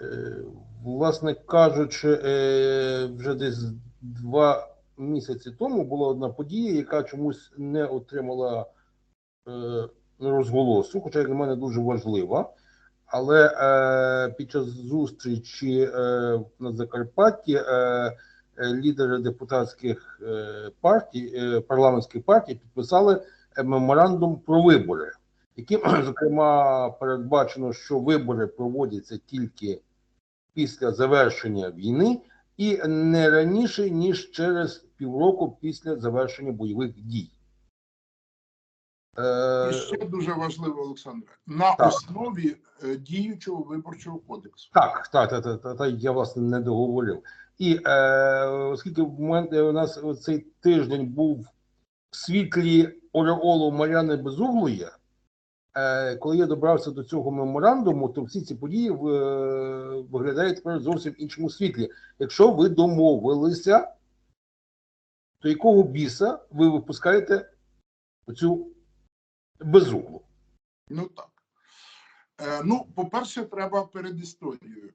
Е, Власне кажучи, е, вже десь два місяці тому була одна подія, яка чомусь не отримала е, розголосу, хоча на мене дуже важлива. Але е, під час зустрічі е, на Закарпатті е, лідери депутатських партій, е, парламентських партій підписали меморандум про вибори, яким, зокрема, передбачено, що вибори проводяться тільки після завершення війни і не раніше, ніж через півроку після завершення бойових дій. Е, І ще дуже важливо, Олександре, на Так. основі е, діючого виборчого кодексу. Так, так, так, так, так, так, я власне не договорив. І е, оскільки в мене у нас цей тиждень був в світлі ореолу Мар'яни Безуглої, коли я добрався до цього меморандуму, то всі ці події е, виглядають тепер зовсім іншому світлі. Якщо ви домовилися, то якого біса ви випускаєте цю безуглу? Ну так. Е, ну, по-перше, треба перед історією.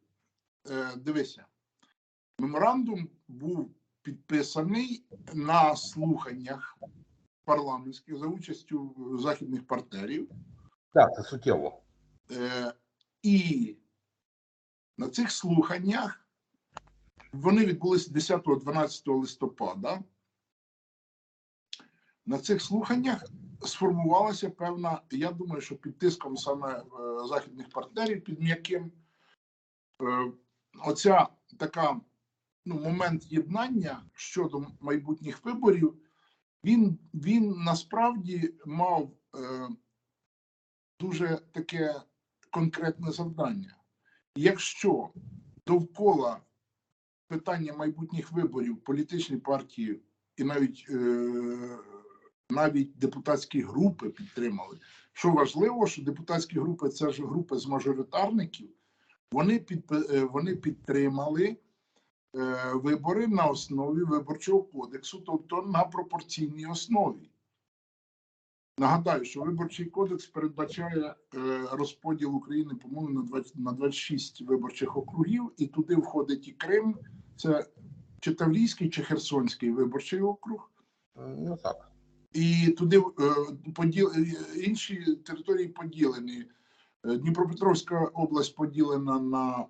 Е, дивися, меморандум був підписаний на слуханнях парламентських за участю західних партнерів. Так, це суттєво. Е, і на цих слуханнях вони відбулися 10-12 листопада. На цих слуханнях сформувалася певна, я думаю, що під тиском саме е, західних партнерів, під м'яким, е, оця така ну, момент єднання щодо майбутніх виборів, він, він насправді мав е, дуже таке конкретне завдання. Якщо довкола питання майбутніх виборів політичні партії і навіть, е, навіть депутатські групи підтримали, що важливо, що депутатські групи це ж групи з мажоритарників, вони, під, е, вони підтримали е, вибори на основі виборчого кодексу, тобто на пропорційній основі. Нагадаю, що виборчий кодекс передбачає е, розподіл України, по-моєму, на 20, на 26 виборчих округів, і туди входить і Крим, це чи Таврійський, чи Херсонський виборчий округ, Ну так. і туди е, поділ, е, інші території поділені. Дніпропетровська область поділена на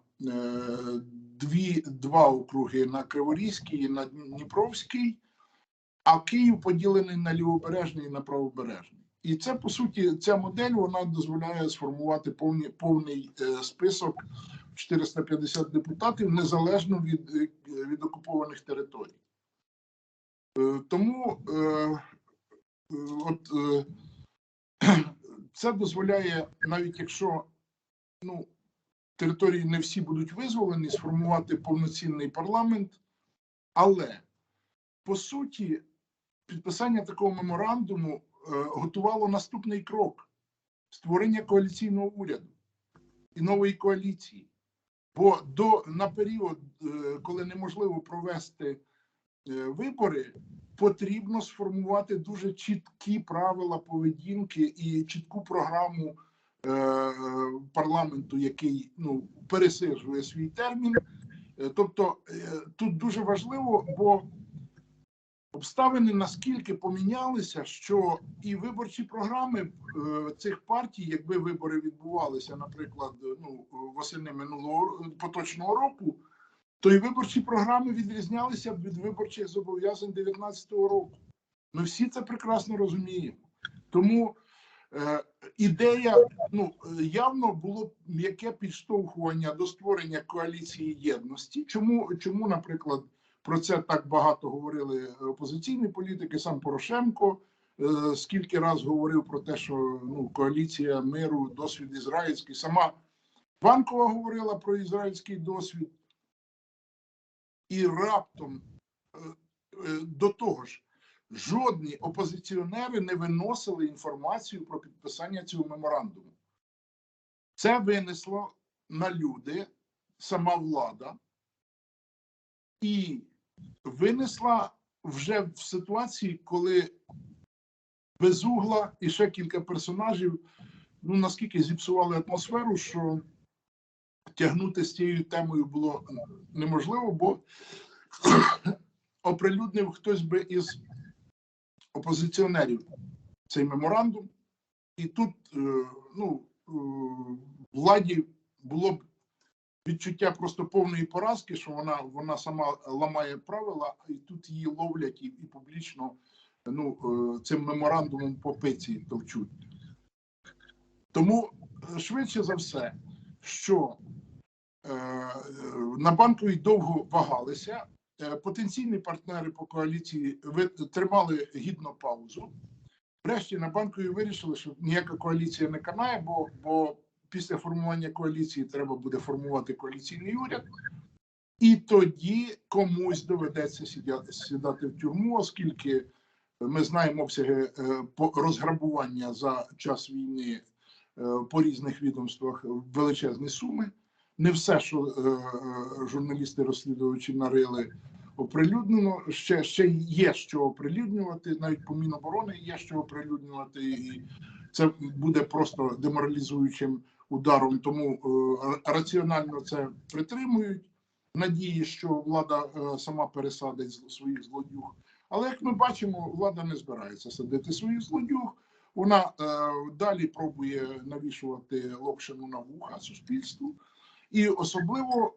дві, два округи на Криворізький і на Дніпровський, а Київ поділений на лівобережний і на правобережний. І це по суті ця модель вона дозволяє сформувати повні, повний е, список 450 депутатів незалежно від, е, від окупованих територій. Е, тому от це дозволяє, навіть якщо ну, території не всі будуть визволені, сформувати повноцінний парламент, але по суті, підписання такого меморандуму е, готувало наступний крок створення коаліційного уряду і нової коаліції. Бо до на період, е, коли неможливо провести е, вибори, потрібно сформувати дуже чіткі правила поведінки і чітку програму парламенту, який ну пересиджує свій термін. Тобто тут дуже важливо, бо обставини наскільки помінялися, що і виборчі програми е, цих партій, якби вибори відбувалися, наприклад, ну восени минулого поточного року, то і виборчі програми відрізнялися б від виборчих зобов'язань 2019 року. Ми всі це прекрасно розуміємо. Тому е, ідея ну е, явно було м'яке підштовхування до створення коаліції єдності. Чому, чому, наприклад, про це так багато говорили опозиційні політики, сам Порошенко. е, Скільки раз говорив про те, що ну коаліція миру, досвід ізраїльський. Сама Банкова говорила про ізраїльський досвід, і раптом е, е, до того ж, жодні опозиціонери не виносили інформацію про підписання цього меморандуму. Це винесло на люди сама влада і винесла вже в ситуації, коли безугла і ще кілька персонажів ну наскільки зіпсували атмосферу, що тягнути з цією темою було неможливо, бо оприлюднив хтось би із опозиціонерів цей меморандум, і тут е, ну, е, владі було б відчуття просто повної поразки, що вона, вона сама ламає правила, і тут її ловлять і, і публічно ну, е, цим меморандумом по пиці товчуть. Тому е, швидше за все, що е, на банковій довго вагалися. Е, Потенційні партнери по коаліції тримали гідно паузу. Врешті на банковій вирішили, що ніяка коаліція не канає, бо, бо після формування коаліції треба буде формувати коаліційний уряд. І тоді комусь доведеться сидя- сідати в тюрму, оскільки ми знаємо обсяги е, розграбування за час війни е, по різних відомствах величезні суми. Не все, що е, журналісти-розслідувачі нарили, оприлюднено. Ще, ще є що оприлюднювати, навіть по Міноборони є що оприлюднювати, і це буде просто деморалізуючим ударом. Тому е, раціонально це притримують. Надії, що влада е, сама пересадить своїх злодюг. Але як ми бачимо, влада не збирається садити своїх злодюг. Вона е, далі пробує навішувати локшину на вуха суспільству. І особливо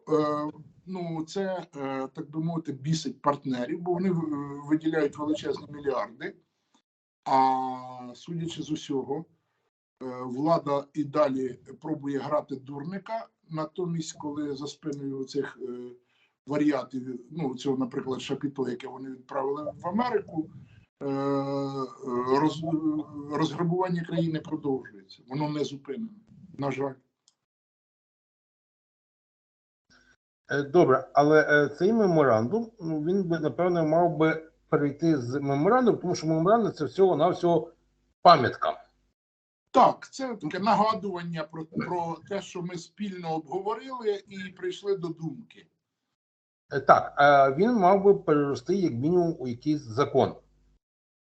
ну, це, так би мовити, бісить партнерів, бо вони виділяють величезні мільярди. А судячи з усього, влада і далі пробує грати дурника. Натомість, коли за спиною цих е, варіатів, ну цього, наприклад, шапіто, яке вони відправили в Америку, е, роз, розграбування країни продовжується. Воно не зупинено. На жаль. Е, Добре, але е, цей меморандум, ну він би напевно мав би перейти з меморандум, тому що меморандум це всього навсього пам'ятка. Так, це таке нагадування про, про те, що ми спільно обговорили і прийшли до думки. Е, Так, е, він мав би перерости як мінімум у якийсь закон.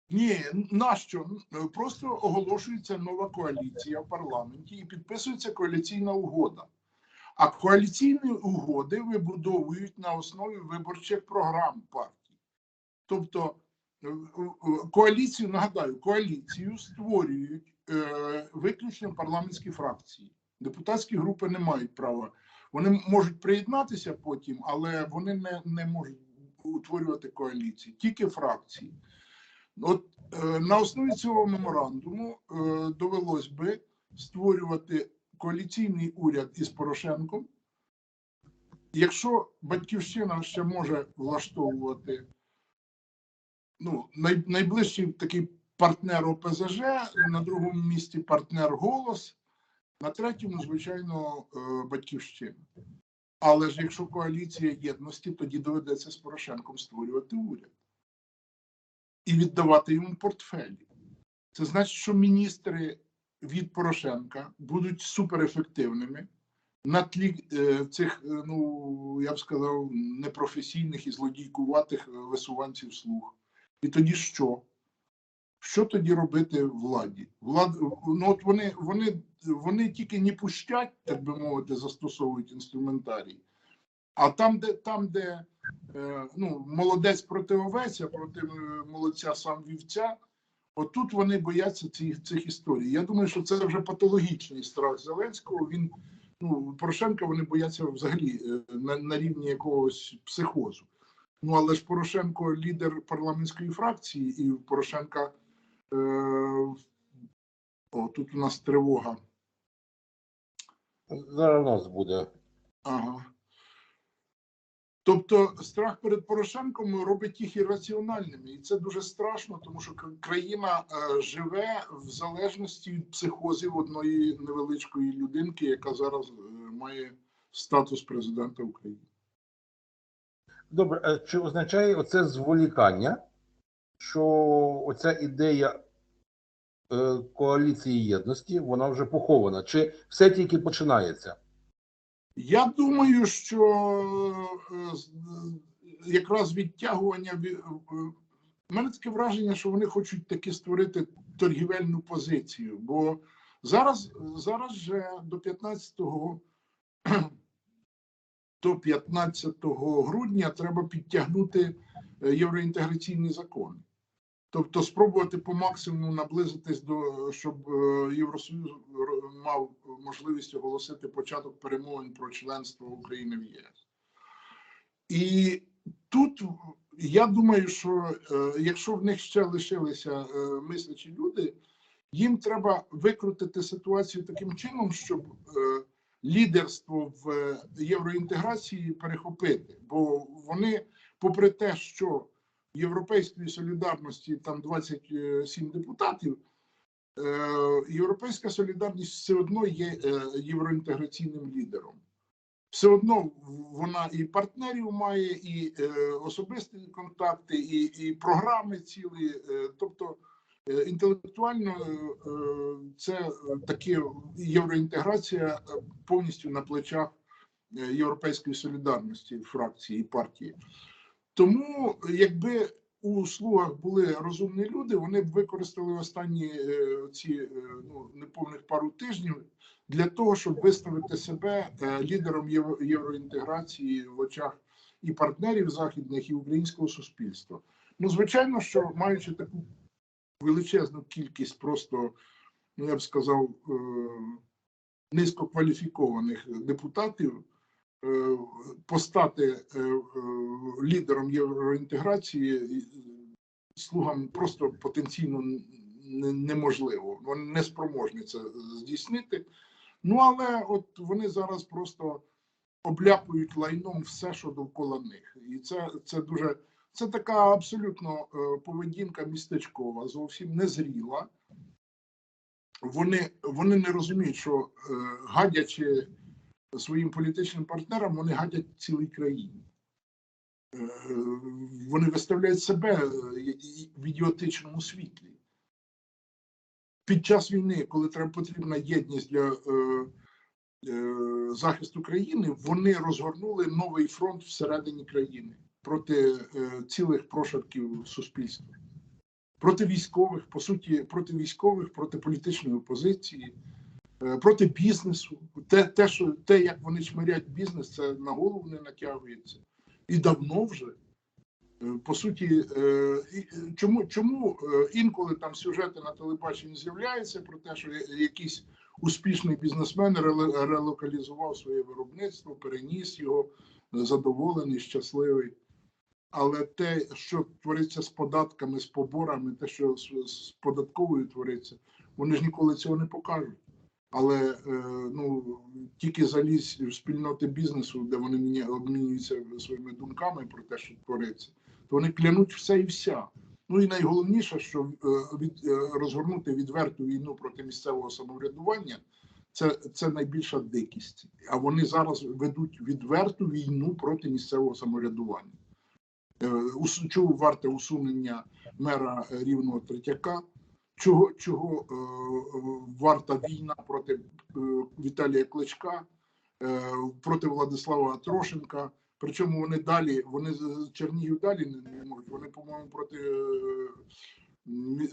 Ні, нащо? Просто оголошується нова коаліція в парламенті і підписується коаліційна угода. А коаліційні угоди вибудовують на основі виборчих програм партій. Тобто коаліцію, нагадаю, коаліцію створюють виключно парламентські фракції. Депутатські групи не мають права. Вони можуть приєднатися потім, але вони не, не можуть утворювати коаліції, тільки фракції. От е, на основі цього меморандуму е, довелось би створювати коаліційний уряд із Порошенком. Якщо батьківщина ще може влаштовувати ну, най, найближчий такий партнер ОПЗЖ, на другому місці партнер голос, на третьому, звичайно, е, батьківщина. Але ж якщо коаліція єдності, тоді доведеться з Порошенком створювати уряд і віддавати йому портфелі. Це значить, що міністри від Порошенка будуть суперефективними на тлі е, цих, е, ну я б сказав, непрофесійних і злодійкуватих висуванців слуг. І тоді що? Що тоді робити владі? Влад, ну от вони, вони, вони тільки не пущать, так би мовити, застосовують інструментарій. А там, де там, де е, ну, молодець проти овець, а проти е, молодця сам вівця, отут вони бояться цих, цих історій. Я думаю, що це вже патологічний страх Зеленського. Він ну, Порошенка вони бояться взагалі е, на, на рівні якогось психозу. Ну але ж Порошенко лідер парламентської фракції, і Порошенка о, тут у нас тривога. Зараз у нас буде. Ага. Тобто страх перед Порошенком робить їх ірраціональними, і це дуже страшно, тому що країна е, живе в залежності від психозів одної невеличкої людинки, яка зараз е, має статус президента України. Добре, е, чи означає оце зволікання, що оця ідея е, коаліції єдності, вона вже похована? Чи все тільки починається? Я думаю, що е, якраз відтягування від- е, У мене таке враження, що вони хочуть таки створити торгівельну позицію. Бо зараз, зараз же до 15 то 15 грудня треба підтягнути євроінтеграційні закони. Тобто спробувати по максимуму наблизитись до щоб е, Євросоюз мав можливість оголосити початок перемовин про членство України в ЄС. І тут я думаю, що е, якщо в них ще лишилися е, мислячі люди, їм треба викрутити ситуацію таким чином, щоб лідерство в євроінтеграції перехопити. Бо вони, попри те, що Європейської солідарності там 27 депутатів, е, Європейська солідарність все одно є е, євроінтеграційним лідером. Все одно вона і партнерів має, і е, особисті контакти, і, і програми цілі. Тобто інтелектуально це таке євроінтеграція повністю на плечах Європейської солідарності фракції і партії. Тому, якби у слугах були розумні люди, вони б використали останні е, ці е, ну, неповних пару тижнів для того, щоб виставити себе е, лідером євро- євроінтеграції в очах і партнерів західних, і українського суспільства. Ну, звичайно, що маючи таку величезну кількість просто, ну я б сказав, низькокваліфікованих депутатів, постати е, е, лідером євроінтеграції е, слугам просто потенційно неможливо. Вони не спроможні це здійснити. Ну але от вони зараз просто обляпують лайном все, що довкола них, і це, це дуже це така абсолютно е, поведінка містечкова, зовсім незріла. Вони, вони не розуміють, що е, гадячи своїм політичним партнерам, вони гадять цілій країні. Е, Вони виставляють себе е, в ідіотичному світлі. Під час війни, коли треба потрібна єдність для е, е, захисту країни, вони розгорнули новий фронт всередині країни проти е, цілих прошарків суспільства, проти військових, по суті, проти військових, проти політичної опозиції, проти бізнесу. Те, те, що, те, як вони чмирять бізнес, це на голову не натягується. І давно вже. Е, По суті, е, е, чому, чому е, інколи там сюжети на телебаченні з'являються про те, що якийсь успішний бізнесмен релокалізував своє виробництво, переніс його, задоволений, щасливий. Але те, що твориться з податками, з поборами, те, що з податковою твориться, вони ж ніколи цього не покажуть. Але е, ну тільки залізь в спільноти бізнесу, де вони міня- обмінюються своїми думками про те, що твориться, то вони клянуть все і вся. Ну і найголовніше, що е, від, е, розгорнути відверту війну проти місцевого самоврядування, це, це найбільша дикість. А вони зараз ведуть відверту війну проти місцевого самоврядування. Чого варте усунення мера рівного Третяка? Чого, чого е, варта війна проти е, Віталія Кличка, е, проти Владислава Трошенка? Причому вони далі, вони з Чернігів далі не, не можуть. Вони, по-моєму, проти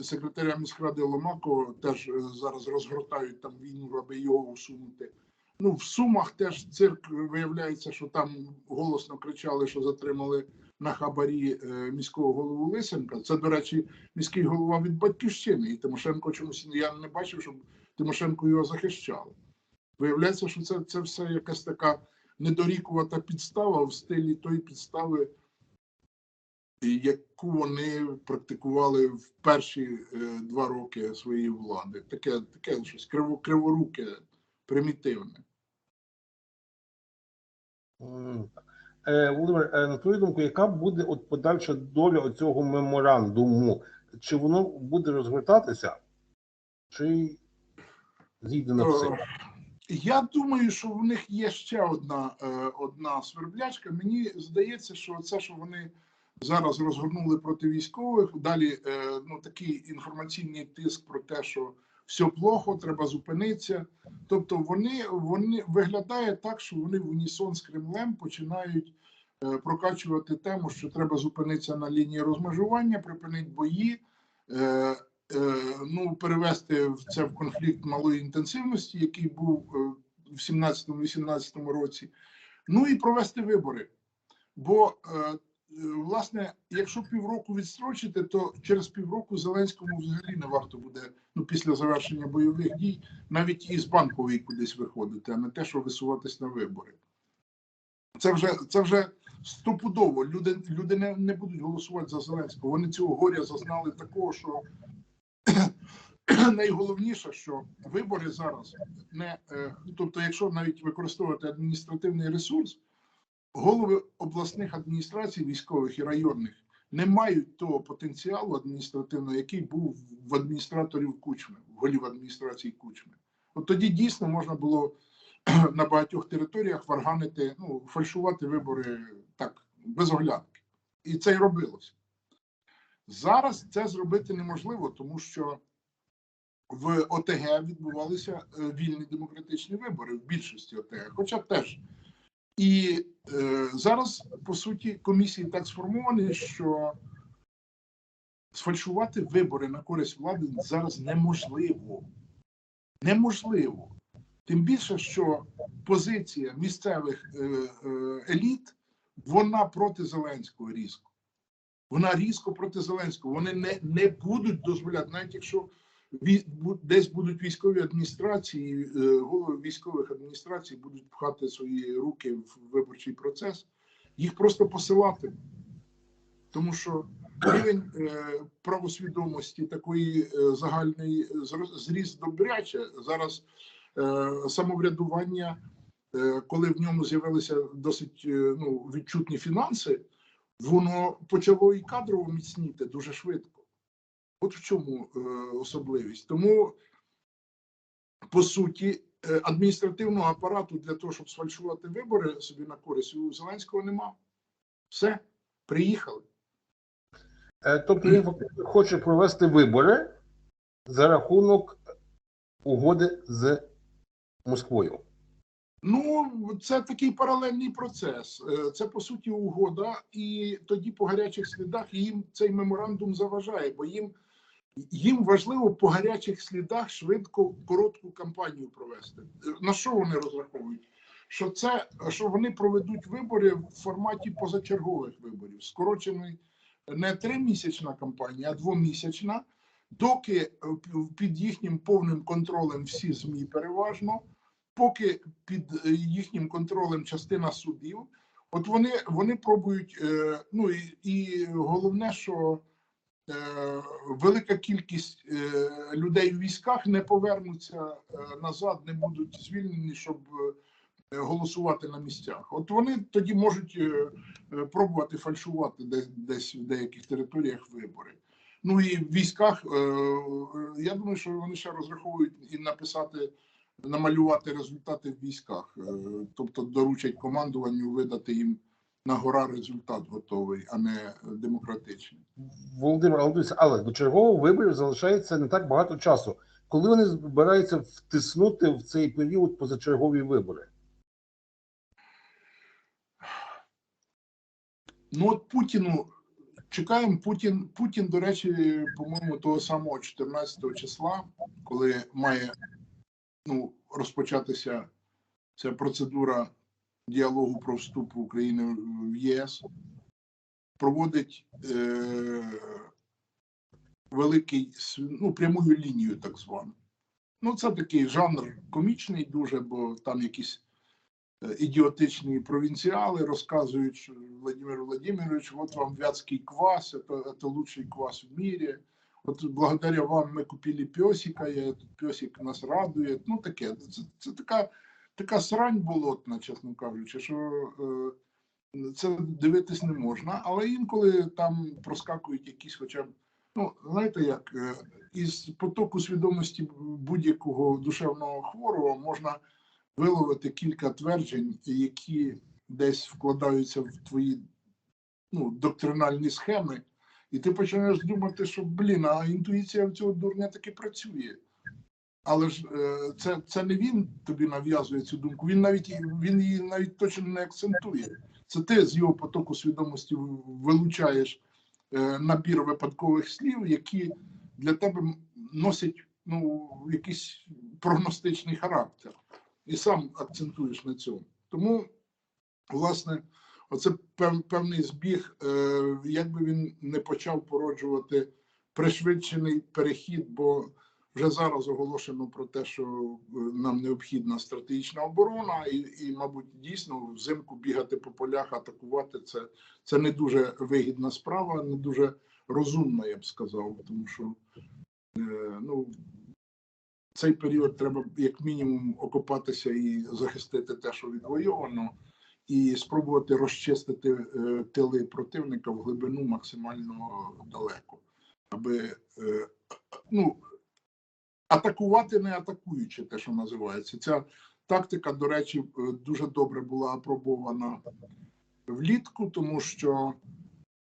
секретаря міськради Ломако теж зараз розгортають там війну, аби його усунути. Ну, в Сумах теж цирк виявляється, що там голосно кричали, що затримали на хабарі е, міського голову Лисенка. Це, до речі, міський голова від батьківщини. І Тимошенко чомусь я не бачив, щоб Тимошенко його захищали. Виявляється, що це, це все якась така недорікувата підстава в стилі тої підстави, яку вони практикували в перші е, два роки своєї влади. Таке, таке щось криво, криворуке, примітивне. Е, Володимир, е, на твою думку, яка буде от подальша доля цього меморандуму? Чи воно буде розгортатися, чи зійде на все? Е, Я думаю, що в них є ще одна, одна сверблячка. Мені здається, що це, що вони зараз розгорнули проти військових, далі ну, такий інформаційний тиск про те, що все плохо, треба зупинитися. Тобто вони, вони виглядає так, що вони в унісон з Кремлем починають е, прокачувати тему, що треба зупинитися на лінії розмежування, припинити бої. Е, е, ну, перевести в це в конфлікт малої інтенсивності, який був е, в 17-18 році. Ну і провести вибори. Бо, власне, якщо півроку відстрочити, то через півроку Зеленському взагалі не варто буде ну, після завершення бойових дій навіть із банкової кудись виходити, а не те, що висуватись на вибори. Це вже, це вже стопудово. Люди, люди не, не будуть голосувати за Зеленського. Вони цього горя зазнали такого, що найголовніше, що вибори зараз не е, тобто, якщо навіть використовувати адміністративний ресурс, голови обласних адміністрацій, військових і районних не мають того потенціалу адміністративного, який був в адміністраторів Кучми, в голів адміністрації Кучми. От тоді дійсно можна було на багатьох територіях варганити, ну, фальшувати вибори так, без оглядки. І це й робилося. Зараз це зробити неможливо, тому що в ОТГ відбувалися е, вільні демократичні вибори в більшості ОТГ, хоча теж. І е, зараз, по суті, комісії так сформовані, що сфальшувати вибори на користь влади зараз неможливо. Неможливо. Тим більше, що позиція місцевих е, е, еліт вона проти Зеленського різко. Вона різко проти Зеленського. Вони не, не будуть дозволяти, навіть якщо десь будуть військові адміністрації, е, голови військових адміністрацій будуть пхати свої руки в виборчий процес, їх просто посилати. Тому що рівень е, правосвідомості такої е, загальний зро- зріс добряче. Зараз самоврядування, коли в ньому з'явилися досить ну, відчутні фінанси, воно почало і кадрово міцніти дуже швидко. От в чому е, особливість. Тому, по суті, е, адміністративного апарату для того, щоб сфальшувати вибори собі на користь, у Зеленського нема. Все, приїхали. Е, Тобто він хоче провести вибори за рахунок угоди з Москвою. Ну, це такий паралельний процес. Це по суті угода, і тоді по гарячих слідах їм цей меморандум заважає, бо їм, їм важливо по гарячих слідах швидко коротку кампанію провести. На що вони розраховують? Що це що вони проведуть вибори в форматі позачергових виборів, скорочений не тримісячна кампанія, а двомісячна, доки е, під їхнім повним контролем всі ЗМІ переважно поки під е, їхнім контролем частина судів, от вони, вони пробують. е, Ну і, і головне, що велика кількість е, людей у військах не повернуться е, назад, не будуть звільнені, щоб е, голосувати на місцях. От вони тоді можуть е, е, пробувати фальшувати десь, десь в деяких територіях вибори. Ну і в військах е, е, я думаю, що вони ще розраховують і написати намалювати результати в військах, Е, тобто доручать командуванню видати їм на гора результат готовий, а не демократичний. Володимир Володимирович, але до чергового виборів залишається не так багато часу. Коли вони збираються втиснути в цей період позачергові вибори? Ну от Путіну чекаємо. Путін, Путін, до речі, по-моєму, того самого 14 числа, коли має ну, розпочатися ця процедура діалогу про вступ України в ЄС, проводить е, великий с- ну, прямою лінію, так звану. Ну, це такий жанр комічний дуже, бо там якісь е, ідіотичні провінціали розказують, що Владимир Владимирович, от вам вятский квас, это, это лучший квас в мире. От благодаря вам ми купили песика, і этот песик нас радує. Ну таке. Це, це така, така срань болотна, чесно кажучи, що е, це дивитись не можна, але інколи там проскакують якісь, хоча б, ну знаєте, як е, із потоку свідомості будь-якого душевного хворого можна виловити кілька тверджень, які десь вкладаються в твої ну, доктринальні схеми, і ти починаєш думати, що блін, а інтуїція в цього дурня таки працює. Але ж е, це, це не він тобі нав'язує цю думку, він навіть він її навіть точно не акцентує. Це ти з його потоку свідомості вилучаєш е, набір випадкових слів, які для тебе носять ну, якийсь прогностичний характер, і сам акцентуєш на цьому. Тому власне, оце певний збіг, е, як би він не почав породжувати пришвидшений перехід, бо вже зараз оголошено про те, що е, нам необхідна стратегічна оборона, і, і мабуть, дійсно взимку бігати по полях, атакувати це, це не дуже вигідна справа, не дуже розумна, я б сказав, тому що е, ну, цей період треба як мінімум окопатися і захистити те, що відвойовано, і спробувати розчистити е, тили противника в глибину максимально далеко, аби е, ну, атакувати не атакуючи, те, що називається. Ця тактика, до речі, е, дуже добре була апробована влітку, тому що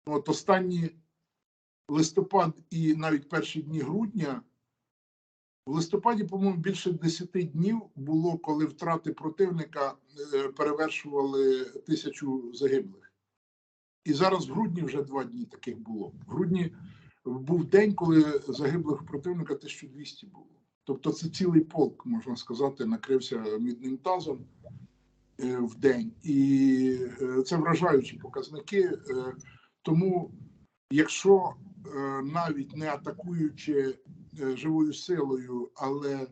ну, от останні листопад і навіть перші дні грудня. В листопаді, по-моєму, більше 10 днів було, коли втрати противника е, перевершували тисячу загиблих. І зараз в грудні вже два дні таких було. В грудні був день, коли загиблих противника 1200 було. Тобто це цілий полк, можна сказати, накрився мідним тазом е, в день. І е, це вражаючі показники. Е, Тому, якщо навіть не атакуючи живою силою, але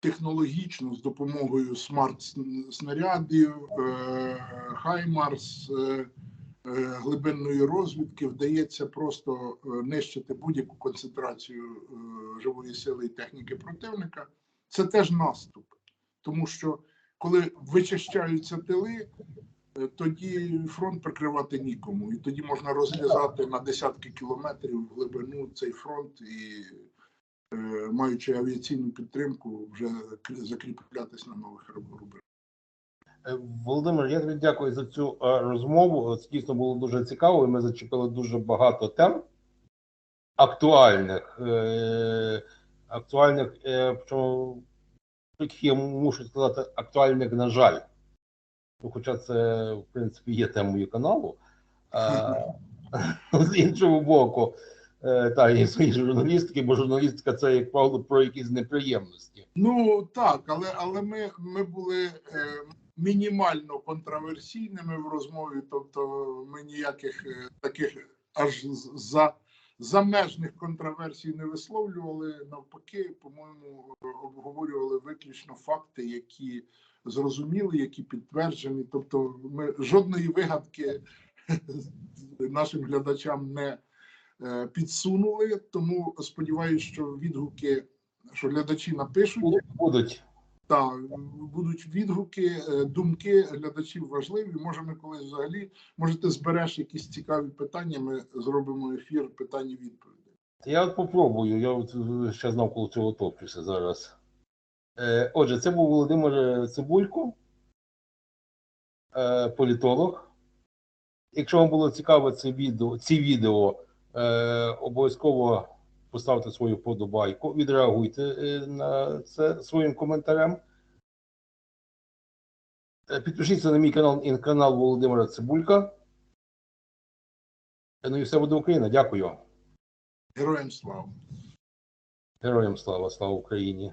технологічно з допомогою смарт-снарядів, Хаймарс, глибинної розвідки вдається просто е, нищити будь-яку концентрацію е, живої сили і техніки противника. Це теж наступ, тому що коли вичищаються тили, е, тоді фронт прикривати нікому, і тоді можна розв'язати на десятки кілометрів в глибину цей фронт і, е, маючи авіаційну підтримку, вже крі- закріплятись на нових рубежах. Е, Володимир, я тобі дякую за цю е, розмову. Це дійсно було дуже цікаво. Ми зачепили дуже багато тем актуальних. е, Актуальних, е, таких я мушу сказати, актуальних, на жаль. Ну, Хоча це, в принципі, є темою каналу. З іншого боку, е, так, є свої журналістики, бо журналістика це, як правило, про якісь неприємності. Ну так, але але ми, ми були е, мінімально контроверсійними в розмові, тобто ми ніяких е, таких аж за замежних контроверсій не висловлювали. Навпаки, по-моєму, обговорювали виключно факти, які зрозуміли, які підтверджені. Тобто, ми жодної вигадки нашим глядачам не е, підсунули. Тому сподіваюся, що відгуки, що глядачі напишуть. Будуть. Так, будуть відгуки, е, думки глядачів важливі. Може, ми колись взагалі можете збереш якісь цікаві питання. Ми зробимо ефір питань і відповідей. Я от попробую, я от е, ще навколо цього топчуся зараз. Е, отже, це був Володимир Цибулько, е, політолог. Якщо вам було цікаво це відео, ці відео, е, обов'язково поставте свою подобайку, відреагуйте е, на це своїм коментарем. Е, Підпишіться на мій канал і на канал Володимира Цибулька. Е, Ну і все буде Україна. Дякую. Героям слава! Героям слава, слава Україні.